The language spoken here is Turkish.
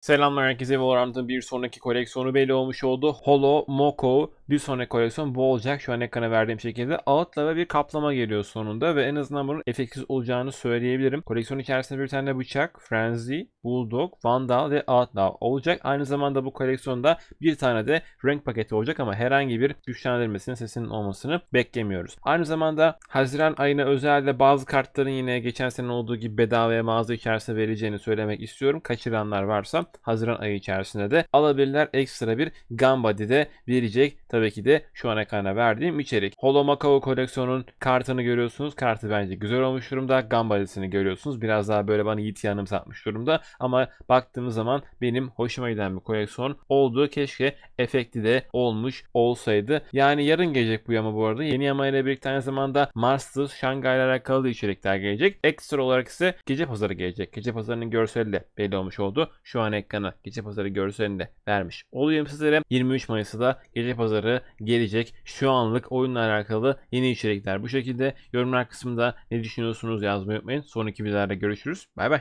Selamlar herkese Valorant'ın bir sonraki koleksiyonu belli olmuş oldu. Holo, Moko, bir sonraki koleksiyon bu olacak. Şu an ekrana verdiğim şekilde altla ve bir kaplama geliyor sonunda ve en azından bunun efektsiz olacağını söyleyebilirim. Koleksiyon içerisinde bir tane bıçak, Frenzy, Bulldog, Vandal ve Outlaw olacak. Aynı zamanda bu koleksiyonda bir tane de renk paketi olacak ama herhangi bir güçlendirmesinin sesinin olmasını beklemiyoruz. Aynı zamanda Haziran ayına özel de bazı kartların yine geçen sene olduğu gibi bedavaya mağaza içerisinde vereceğini söylemek istiyorum. Kaçıranlar varsa Haziran ayı içerisinde de alabilirler. Ekstra bir Gambadi de verecek. Tabii ki de şu an ekrana verdiğim içerik. Holo Macao koleksiyonun kartını görüyorsunuz. Kartı bence güzel olmuş durumda. Gambadi'sini görüyorsunuz. Biraz daha böyle bana Yiğit'i yanımsatmış durumda. Ama baktığımız zaman benim hoşuma giden bir koleksiyon oldu. Keşke efekti de olmuş olsaydı. Yani yarın gelecek bu yama bu arada. Yeni yama ile birlikte aynı zamanda Masters, Şangay ile alakalı içerikler gelecek. Ekstra olarak ise gece pazarı gelecek. Gece pazarının görseli de belli olmuş oldu. Şu an ekrana gece pazarı görselini de vermiş oluyorum sizlere. 23 Mayıs'ta gece pazarı gelecek. Şu anlık oyunla alakalı yeni içerikler bu şekilde. Yorumlar kısmında ne düşünüyorsunuz yazmayı unutmayın. Sonraki videolarda görüşürüz. Bay bay.